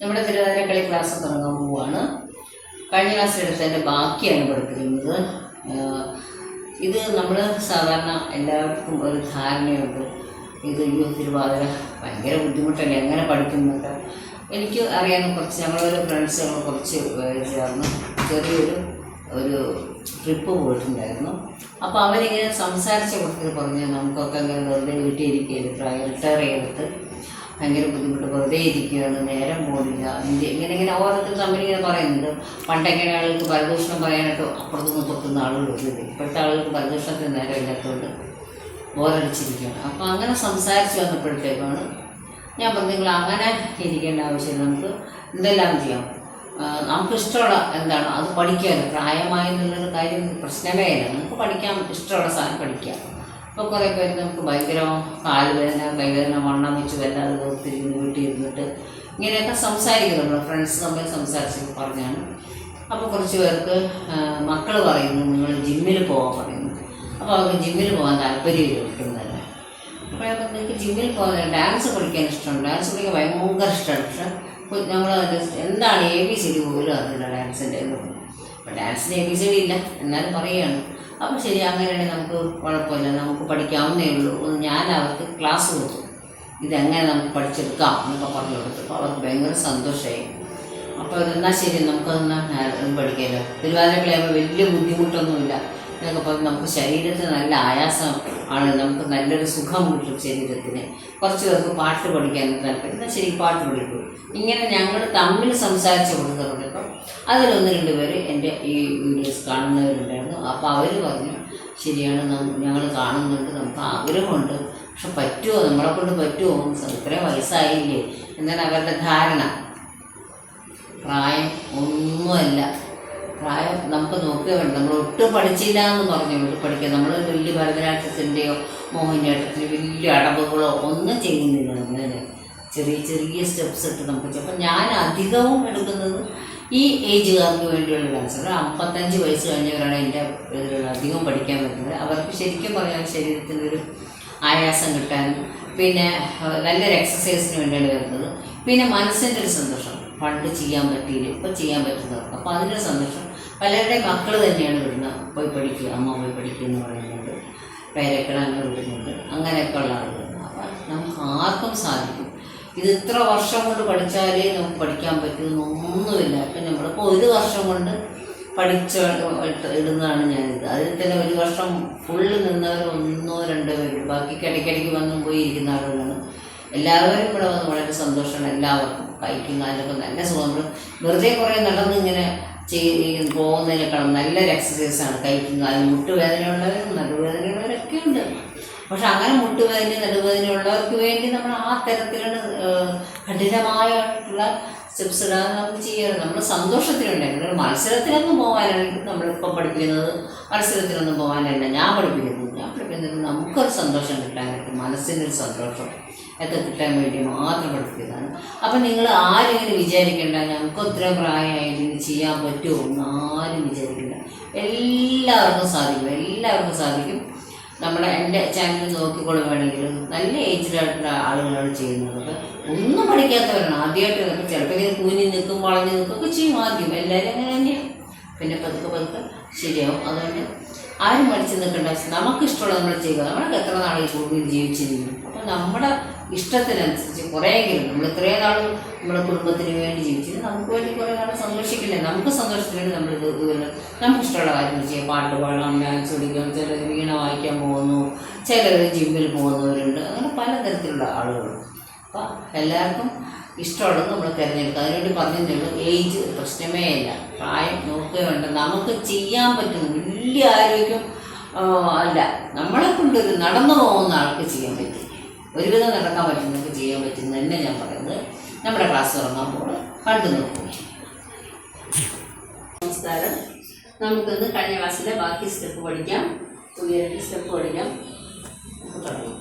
നമ്മുടെ തിരുവാതിരക്കളി ക്ലാസ് തുടങ്ങാൻ പോവുകയാണ് കഴിഞ്ഞ ക്ലാസ് എടുത്തതിന്റെ ബാക്കിയാണ് പഠിപ്പിക്കുന്നത്. ഇത് നമ്മൾ സാധാരണ എല്ലാവർക്കും ഒരു ധാരണയുണ്ട്. ഇത് ഈ തിരുവാതിര ഭയങ്കര ബുദ്ധിമുട്ടല്ലേ? എങ്ങനെ പഠിക്കുന്നൊക്കെ എനിക്ക് അറിയാവുന്ന കുറച്ച് ഞങ്ങളൊരു ഫ്രണ്ട്സ് ഞങ്ങൾ കുറച്ച് ചേർന്ന് ചെറിയൊരു ഒരു ട്രിപ്പ് പോയിട്ടുണ്ടായിരുന്നു. അപ്പോൾ അവരിങ്ങനെ സംസാരിച്ച കൊടുത്തിട്ട് പറഞ്ഞു നമുക്കൊക്കെ അങ്ങനെ വെറുതെ വീട്ടിൽ ഇരിക്കുകയായിരുന്നു റിട്ടയർ ചെയ്തിട്ട് ഭയങ്കര ബുദ്ധിമുട്ട്. വെറുതെ ഇരിക്കുകയാണ് നേരം പോലില്ല ഇങ്ങനെ ഇങ്ങനെ ഓരോരുത്തർ തമ്മിൽ ഇങ്ങനെ പറയുന്നുണ്ട്. പണ്ടെങ്ങനെ ആളുകൾക്ക് പരദൂഷണം പറയാനായിട്ട് അപ്പുറത്തുനിന്ന് തൊട്ടുന്ന ആളുകളുണ്ട് ഇപ്പോഴത്തെ ആളുകൾക്ക് പരദൂഷണത്തിന് നേരം ഇല്ലാത്തതുകൊണ്ട് ബോറടിച്ചിരിക്കുകയാണ്. അപ്പോൾ അങ്ങനെ സംസാരിച്ച് വന്നപ്പോഴത്തേക്കാണ് ഞാൻ പറഞ്ഞു നിങ്ങൾ അങ്ങനെ ഇരിക്കേണ്ട ആവശ്യമില്ല. നമുക്ക് എന്തെല്ലാം ചെയ്യാം? നമുക്ക് ഇഷ്ടമുള്ള എന്താണ്? അത് പഠിക്കാമല്ലോ. പ്രായമായി എന്നുള്ളൊരു കാര്യം പ്രശ്നമേ ഇല്ല. നമുക്ക് പഠിക്കാൻ ഇഷ്ടമുള്ള സാധനം പഠിക്കാം. അപ്പോൾ കുറേ പേര് നമുക്ക് ഭയങ്കര കാലുവേദന കൈവേദന വണ്ണം വെച്ച് വല്ലാതെ തിരിഞ്ഞ് വീട്ടിൽ ഇരുന്നിട്ട് ഇങ്ങനെയൊക്കെ സംസാരിക്കുന്നുണ്ട്. ഫ്രണ്ട്സ് തമ്മിൽ സംസാരിച്ച് പറഞ്ഞാണ്. അപ്പോൾ കുറച്ച് പേർക്ക് മക്കൾ പറയുന്നു നിങ്ങൾ ജിമ്മിൽ പോകാൻ പറയുന്നു. അപ്പോൾ അവർക്ക് ജിമ്മിൽ പോകാൻ താല്പര്യം കിട്ടുന്നതല്ല അപ്പോൾ നിങ്ങൾക്ക് ജിമ്മിൽ പോകാൻ ഡാൻസ് പഠിക്കാൻ ഇഷ്ടമുണ്ട് ഡാൻസ് പഠിക്കാൻ ഭയങ്കര ഇഷ്ടമാണ്. പക്ഷെ നമ്മൾ എന്താണ് എ ബി സി ഡി പോലും അറിയില്ല ഡാൻസിന്റെ എന്ന് പറഞ്ഞു അപ്പോൾ ഡാൻസിന് എ ബി സി ഡി ഇല്ല എന്നാലും പറയുകയാണ്. അപ്പോൾ ശരി അങ്ങനെയാണെങ്കിൽ നമുക്ക് കുഴപ്പമില്ല. നമുക്ക് പഠിക്കാവുന്നേ ഉള്ളൂ. ഞാൻ അവർക്ക് ക്ലാസ് കൊടുത്തു. ഇതെങ്ങനെ നമുക്ക് പഠിച്ചെടുക്കാം എന്നൊക്കെ പറഞ്ഞു കൊടുത്തു. അപ്പോൾ അവർക്ക് ഭയങ്കര സന്തോഷമായി അപ്പോൾ എന്നാൽ ശരി നമുക്കതൊന്നും പഠിക്കാമല്ലോ തിരുവാതിരക്കളയാകുമ്പോൾ വലിയ ബുദ്ധിമുട്ടൊന്നുമില്ല. എന്നൊക്കെ പറഞ്ഞ് നമുക്ക് ശരീരത്തിന് നല്ല ആയാസം ആണ്. നമുക്ക് നല്ലൊരു സുഖം കിട്ടും ശരീരത്തിന്. കുറച്ച് പേർക്ക് പാട്ട് പഠിക്കാൻ താല്പര്യം. എന്നാൽ ശരി പാട്ട് പഠിക്കും. ഇങ്ങനെ ഞങ്ങൾ തമ്മിൽ സംസാരിച്ച് കൊടുക്കുന്നുണ്ടപ്പോൾ അതിലൊന്ന് രണ്ട് എന്റെ ഈ വീഡിയോസ് കാണുന്നവരുണ്ടായിരുന്നു. അപ്പോൾ അവർ പറഞ്ഞു ശരിയാണ് ഞങ്ങൾ കാണുന്നുണ്ട്. നമുക്ക് ആഗ്രഹമുണ്ട്. പക്ഷെ പറ്റുമോ നമ്മളെ കൊണ്ട് പറ്റുമോ ഇത്രയും വയസ്സായില്ലേ? എന്നാണ് അവരുടെ ധാരണ. പ്രായം ഒന്നുമല്ല. പ്രായം നമുക്ക് നോക്കുക വേണ്ട. നമ്മൾ ഒട്ടും പഠിച്ചില്ല എന്ന് പറഞ്ഞു പഠിക്കുക. നമ്മൾ വലിയ ഭരതനാട്യത്തിന്റെയോ മോഹിനിയാട്ടത്തിന്റെ വലിയ അടവുകളോ ഒന്നും ചെയ്യുന്നില്ല നമ്മൾ ചെറിയ ചെറിയ സ്റ്റെപ്സ് ഇട്ട് നമുക്ക്. അപ്പം ഞാൻ അധികവും എടുക്കുന്നത് ഈ ഏജുകാർക്ക് വേണ്ടിയുള്ള ഡാൻസ് ഒരു അമ്പത്തഞ്ച് വയസ്സ് കഴിഞ്ഞവരാണ് എന്റെ ഇതിലുള്ള അധികം പഠിക്കാൻ പറ്റുന്നത്. അവർക്ക് ശരിക്കും പറഞ്ഞാൽ ശരീരത്തിനൊരു ആയാസം കിട്ടാനും പിന്നെ നല്ലൊരു എക്സസൈസിന് വേണ്ടിയാണ് വരുന്നത്. പിന്നെ മനസ്സിന്റെ ഒരു സന്തോഷം. പണ്ട് ചെയ്യാൻ പറ്റിയില്ല. ഇപ്പം ചെയ്യാൻ പറ്റുന്നവർക്ക്. അപ്പോൾ അതിന്റെ സന്തോഷം. പലരുടെയും മക്കൾ തന്നെയാണ് വിടുന്നത് പോയി പഠിക്കുക അമ്മ പോയി പഠിക്കുക എന്ന് പറയുന്നുണ്ട് പേരക്കളാണ് വിടുന്നത്. അങ്ങനെയൊക്കെ ഉള്ള ആളുകൾ അപ്പം നമുക്ക് ആർക്കും സാധിക്കും. ഇത് ഇത്ര വർഷം കൊണ്ട് പഠിച്ചാലേ നമുക്ക് പഠിക്കാൻ പറ്റുമെന്നൊന്നുമില്ല ഇപ്പം നമ്മളിപ്പോൾ ഒരു വർഷം കൊണ്ട് പഠിച്ച ഇടുന്നതാണ് ഞാനിത്. അതിൽ തന്നെ ഒരു വർഷം ഫുള്ള് നിന്നവർ ഒന്നോ രണ്ടോ പേര് ബാക്കി ഇടയ്ക്കിടയ്ക്ക് വന്നും പോയി ഇരിക്കുന്ന ആളുകളാണ്. എല്ലാവരും ഇവിടെ വന്ന് വളരെ സന്തോഷമാണ്. എല്ലാവർക്കും കഴിക്കുന്ന കാലിലൊക്കെ നല്ല സുഖം. വെറുതെ കുറേ നടന്ന് ഇങ്ങനെ ചെയ്ത് പോകുന്നതിനേക്കാളും നല്ലൊരു എക്സസൈസാണ് മുട്ടുവേദന കാലും മുട്ടുവേദനയുള്ളവരും നടുവേദനയുള്ളവരൊക്കെ ഉണ്ട്. പക്ഷെ അങ്ങനെ മുട്ടുവേദന നടുവേദനയുള്ളവർക്ക് വേണ്ടി നമ്മൾ ആ തരത്തിലുള്ള കഠിനമായിട്ടുള്ള സ്റ്റെപ്സ് ഇടാതെ നമുക്ക് ചെയ്യാറ്. നമ്മൾ സന്തോഷത്തിനുണ്ട് ഒരു മത്സരത്തിനൊന്നും പോകാനായിട്ട് നമ്മളിപ്പം പഠിപ്പിക്കുന്നത്. മത്സരത്തിനൊന്നും പോകാനല്ല ഞാൻ പഠിപ്പിക്കുന്നത്. ഞാൻ പഠിപ്പിക്കുന്നത് നമുക്കൊരു സന്തോഷം കിട്ടാനായിട്ട് മനസ്സിനൊരു സന്തോഷം. ഒക്കെ കിട്ടാൻ വേണ്ടി മാത്രം പഠിപ്പിക്കുന്നതാണ് അപ്പം നിങ്ങൾ ആരും ഇങ്ങനെ വിചാരിക്കേണ്ട ഞങ്ങൾക്ക് ഇത്രയും പ്രായമായിട്ട് ഇത് ചെയ്യാൻ പറ്റുമോ എന്ന് ആരും വിചാരിക്കില്ല എല്ലാവർക്കും സാധിക്കും എല്ലാവർക്കും സാധിക്കും. നമ്മുടെ എന്റെ ചാനൽ നോക്കിക്കൊള്ളുകയാണെങ്കിൽ നല്ല ഏജിലായിട്ടുള്ള ആളുകളാണ് ചെയ്യുന്നത്. ഒന്നും പഠിക്കാത്തവരാണ്. ആദ്യമായിട്ട് നമുക്ക് ചിലപ്പോൾ ഇങ്ങനെ കൂഞ്ഞി നിൽക്കും വളഞ്ഞു നിൽക്കും ഒക്കെ ചെയ്യും ആദ്യം. എല്ലാവരും അങ്ങനെ തന്നെയാണ്. പിന്നെ പതുക്കെ പതുക്കെ ശരിയാവും. അതുകൊണ്ട് ആരും മടിച്ച് നിൽക്കേണ്ട. ആവശ്യം നമുക്കിഷ്ടമുള്ള നമ്മൾ ചെയ്യുക. നമ്മളൊക്കെ എത്ര നാളെ ഭൂമിയിൽ ജീവിച്ചിരിക്കും അപ്പോൾ നമ്മുടെ ഇഷ്ടത്തിനനുസരിച്ച് കുറേയെങ്കിലും നമ്മൾ ഇത്രയും നാൾ നമ്മുടെ കുടുംബത്തിന് വേണ്ടി ജീവിച്ചിട്ട് നമുക്ക് വേണ്ടി കുറേ നാൾ സന്തോഷിക്കില്ലേ? നമുക്ക് സന്തോഷത്തിന് വേണ്ടി നമ്മൾ ഇത് ഇതുപോലെ നമുക്ക് ഇഷ്ടമുള്ള കാര്യങ്ങൾ ചെയ്യാം. പാട്ട് പാടാം ഡാൻസ് പഠിക്കാം ചിലർ വീണ വായിക്കാൻ പോകുന്നു ചിലർ ജിമ്മിൽ പോകുന്നവരുണ്ട്. അങ്ങനെ പലതരത്തിലുള്ള ആളുകൾ. അപ്പം എല്ലാവർക്കും ഇഷ്ടമുള്ളത് നമ്മൾ തിരഞ്ഞെടുക്കുക. അതിനുവേണ്ടി പറഞ്ഞുള്ളൂ ഏജ് പ്രശ്നമേ ഇല്ല. പ്രായം നോക്കുക വേണ്ട. നമുക്ക് ചെയ്യാൻ പറ്റുന്ന വലിയ ആരോഗ്യം അല്ല. നമ്മളെ കൊണ്ടൊരു നടന്നു പോകുന്ന ആൾക്ക് ചെയ്യാൻ പറ്റും. ഒരുവിധം നടക്കാൻ പറ്റുന്നവർക്ക് ചെയ്യാൻ പറ്റുന്ന തന്നെ ഞാൻ പറയുന്നത്. നമ്മുടെ ക്ലാസ് തുടങ്ങുമ്പോൾ കണ്ടു നോക്കൂ. നമസ്കാരം. നമുക്കിന്ന് കഴിഞ്ഞ ക്ലാസ്സിലെ ബാക്കി സ്റ്റെപ്പ് പഠിക്കാം. ഉയരത്തിൽ സ്റ്റെപ്പ് പഠിക്കാം. നമുക്ക് തുടങ്ങാം.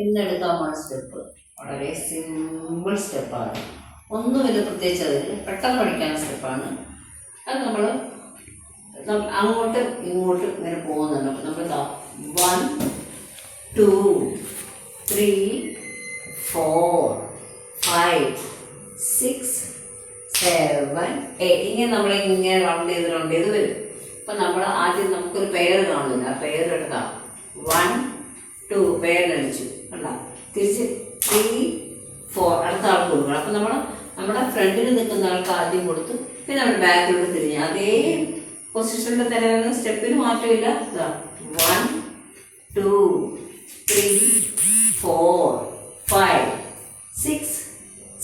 ഇന്നെടുക്കാൻ സ്റ്റെപ്പ് വളരെ സിമ്പിൾ സ്റ്റെപ്പാണ് ഒന്നുമില്ല പ്രത്യേകിച്ച് അതിൽ പെട്ടെന്ന് പഠിക്കാൻ സ്റ്റെപ്പാണ് അത് നമ്മൾ അങ്ങോട്ട് ഇങ്ങോട്ടും ഇങ്ങനെ പോകുന്നുണ്ട്. അപ്പം നമ്മൾ one two three four five six seven eight ഇങ്ങനെ നമ്മൾ ഇങ്ങനെ റൗണ്ട് ചെയ്ത് റൗണ്ട് ചെയ്ത് വരും. അപ്പം നമ്മൾ ആദ്യം നമുക്കൊരു പേര് കാണുന്നില്ല. ആ എടുക്കാം. വൺ ടു പേരടിച്ചു കണ്ട? തിരിച്ച് ത്രീ ഫോർ അടുത്ത ആൾക്ക് കൊടുക്കണം. അപ്പം നമ്മൾ നമ്മുടെ ഫ്രണ്ടിൽ നിൽക്കുന്ന ആൾക്ക് ആദ്യം കൊടുത്തു പിന്നെ നമ്മൾ ബാക്കിലോട്ട് തിരിഞ്ഞു. അതേ പൊസിഷനിൽ തന്നെ വരുന്ന സ്റ്റെപ്പിന് മാറ്റമില്ല. One two three four five six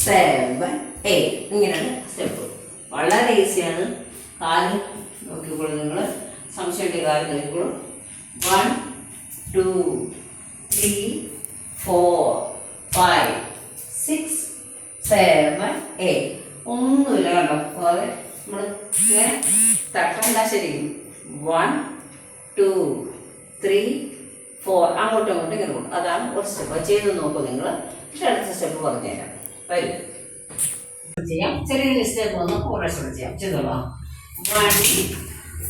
seven eight ഇങ്ങനെയാണ് സ്റ്റെപ്പ് വളരെ ഈസിയാണ് കാൽ നോക്കിക്കോളൂ നിങ്ങൾ സംശയമുണ്ട് കാൽ നോക്കിക്കോളൂ. One two three four five six seven eight ഒന്നുമില്ല കണ്ടോ? അതെ നമ്മൾ ഇങ്ങനെ തട്ടണ്ട ശരിക്കും വൺ ടു ത്രീ ഫോർ അങ്ങോട്ടും അങ്ങോട്ടും ഇങ്ങനെ കൊടുക്കും അതാണ് ഒരു സ്റ്റെപ്പ് ചെയ്ത് നോക്കൂ നിങ്ങൾ പക്ഷെ അടുത്ത സ്റ്റെപ്പ് പറഞ്ഞുതരാം. വരും. ചെയ്യാം. ചെറിയ സ്റ്റെപ്പ് ഒന്ന് സ്റ്റെപ്പ് ചെയ്യാം. ചെയ്തോളാം. One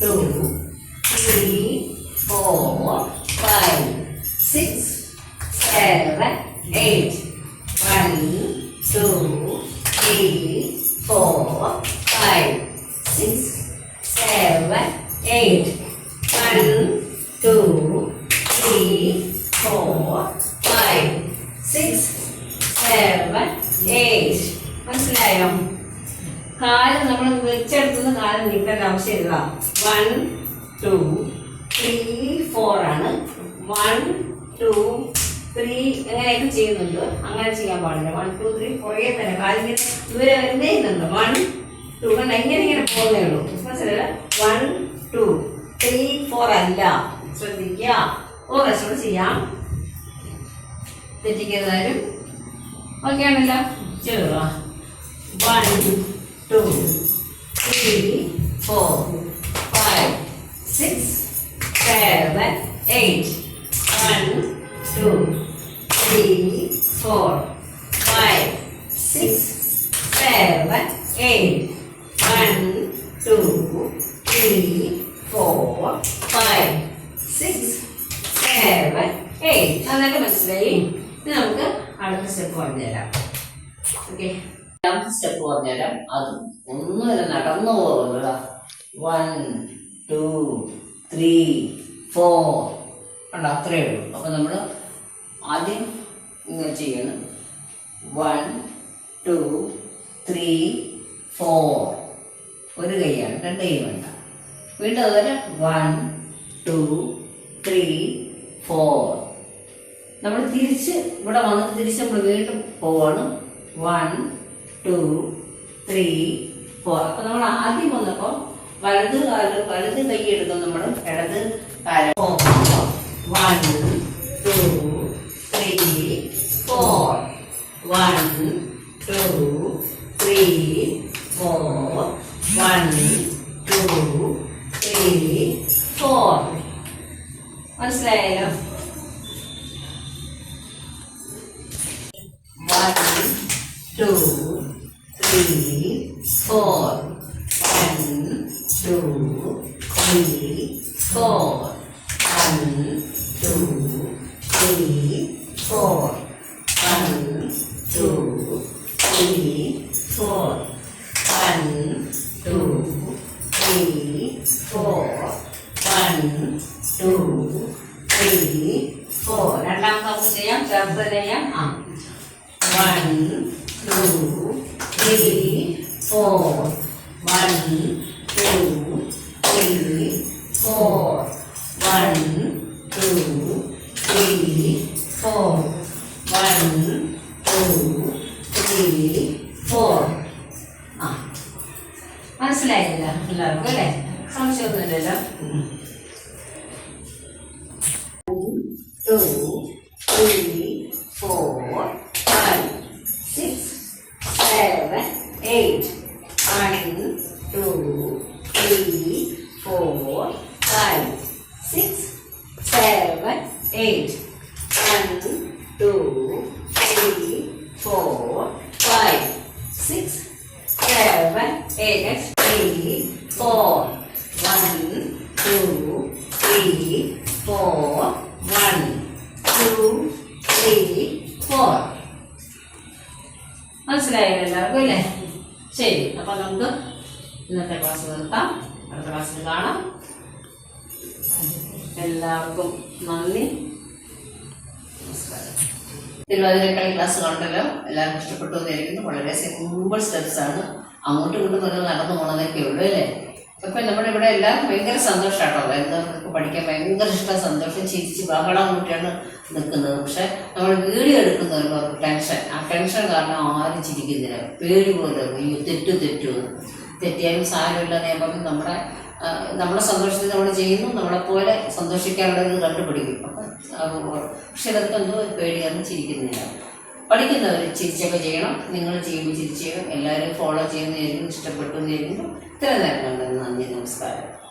two three four five six seven eight two three four five six seven eight മനസ്സിലായോ? കാൽ നമ്മൾ വെച്ചെടുത്തുന്ന കാൽ നീട്ടേണ്ട ആവശ്യമില്ല വൺ ടു ത്രീ ഫോർ ആണ്. വൺ ടു ത്രീ എങ്ങനെയൊക്കെ ചെയ്യുന്നുണ്ട്? അങ്ങനെ ചെയ്യാൻ പാടില്ല. വൺ ടു ത്രീ കുറേ തന്നെ. കാലിങ്ങനെ ദൂരെ വരുന്നേ ഇന്നുണ്ട് വൺ ടു കണ്ട? ഇങ്ങനെ ഇങ്ങനെ പോകുന്നേ ഉള്ളൂ. മനസ്സിലായില്ല വൺ ടു ത്രീ ഫോർ അല്ല. ശ്രദ്ധിക്കുക. ഓ റെസ്റ്റോറന്റ് ചെയ്യാം. തെറ്റിക്കുന്നതാരും ഓക്കെ ആണല്ലോ ചെറുതാ one two three four five six seven eight seven eight അതൊക്കെ മനസ്സിലായി. ഇനി നമുക്ക് അടുത്ത സ്റ്റെപ്പ് പറഞ്ഞുതരാം. ഓക്കെ രണ്ടാമത്തെ സ്റ്റെപ്പ് പറഞ്ഞുതരാം. അതും ഒന്നുമില്ല നടന്നു പോകുന്നില്ല വൺ ടു ത്രീ ഫോർ ഉണ്ട് അത്രയേ ഉള്ളൂ. അപ്പോൾ നമ്മൾ ആദ്യം ഇങ്ങനെ ചെയ്യണം. വൺ ടു ത്രീ ഫോർ ഒരു കൈയാണ്. രണ്ട് കൈ വേണ്ട. വീണ്ടും അതുപോലെ. വൺ ടു ത്രീ ഫോർ നമ്മൾ തിരിച്ച് ഇവിടെ വന്നിട്ട് തിരിച്ച് നമ്മൾ വീണ്ടും പോവാണ്. വൺ ടു ത്രീ ഫോർ അപ്പൊ നമ്മൾ ആദ്യം വന്നപ്പോൾ വലത് കാൽ വലത് കൈ എടുക്കും നമ്മൾ. ഇടത് കാൽ. One two, three, four. One, two, three, four. One, two, three, four. One, two, three, four. One, two, three, four. One, two, three, four. രണ്ടാമത്തെ ചെയ്യാം ചേർത്ത് ചെയ്യാം ആ one three four one two three four ആ. മനസ്സിലായില്ല എല്ലാവർക്കും അല്ലേ? സംശയമൊന്നുമില്ലല്ലോ. two, three, four, five, six, seven, eight. two, three, four. One, two, three, four. മനസ്സിലായില്ല എല്ലാവർക്കും അല്ലേ? ശരി അപ്പം നമുക്ക് ഇന്നത്തെ ക്ലാസ് നിർത്താം. അടുത്ത ക്ലാസ്സിൽ കാണാം. എല്ലാവർക്കും നന്ദി. നമസ്കാരം. തിരുവാതിരക്കളി ക്ലാസ് കണ്ടല്ലോ. എല്ലാവർക്കും ഇഷ്ടപ്പെട്ടു എന്ന് വളരെ സിമ്പിൾ സ്റ്റെപ്സ് ആണ്. അങ്ങോട്ടും ഇങ്ങോട്ടും നടന്നു പോണതൊക്കെ ഉള്ളൂ അല്ലേ? ഇപ്പം നമ്മുടെ ഇവിടെ എല്ലാവർക്കും ഭയങ്കര സന്തോഷമാണോ വരുന്നവർക്ക് പഠിക്കാൻ ഭയങ്കര ഇഷ്ടം. സന്തോഷം ചിരിച്ച് ബഹളം കൂട്ടിയാണ് നിൽക്കുന്നത്. പക്ഷെ നമ്മൾ വീഡിയോ എടുക്കുന്നവർക്ക് ടെൻഷൻ. ആ ടെൻഷൻ കാരണം ആരും ചിരിക്കുന്നില്ല. പേടി പോലെ അയ്യോ തെറ്റു തെറ്റു. തെറ്റിയാലും സാരമില്ല നിയമം നമ്മുടെ നമ്മുടെ സന്തോഷത്തിൽ നമ്മൾ ചെയ്യുന്നു. നമ്മളെ പോലെ സന്തോഷിക്കാനുള്ളത് കണ്ടുപിടിക്കും. അപ്പം പക്ഷെ ഇതൊക്കെ എന്തോ പേടിയാണ് ചിരിക്കുന്നില്ല. പഠിക്കുന്നവർ ചിരിച്ചൊക്കെ ചെയ്യണം. നിങ്ങൾ ചെയ്യുമ്പോൾ ചിരിച്ചു ചെയ്യണം എല്ലാവരും ഫോളോ ചെയ്യുന്നതായിരിക്കും ഇഷ്ടപ്പെട്ടു എന്നിരിക്കുന്നു ഇത്ര നേരം കണ്ടത് നന്ദി നമസ്കാരം.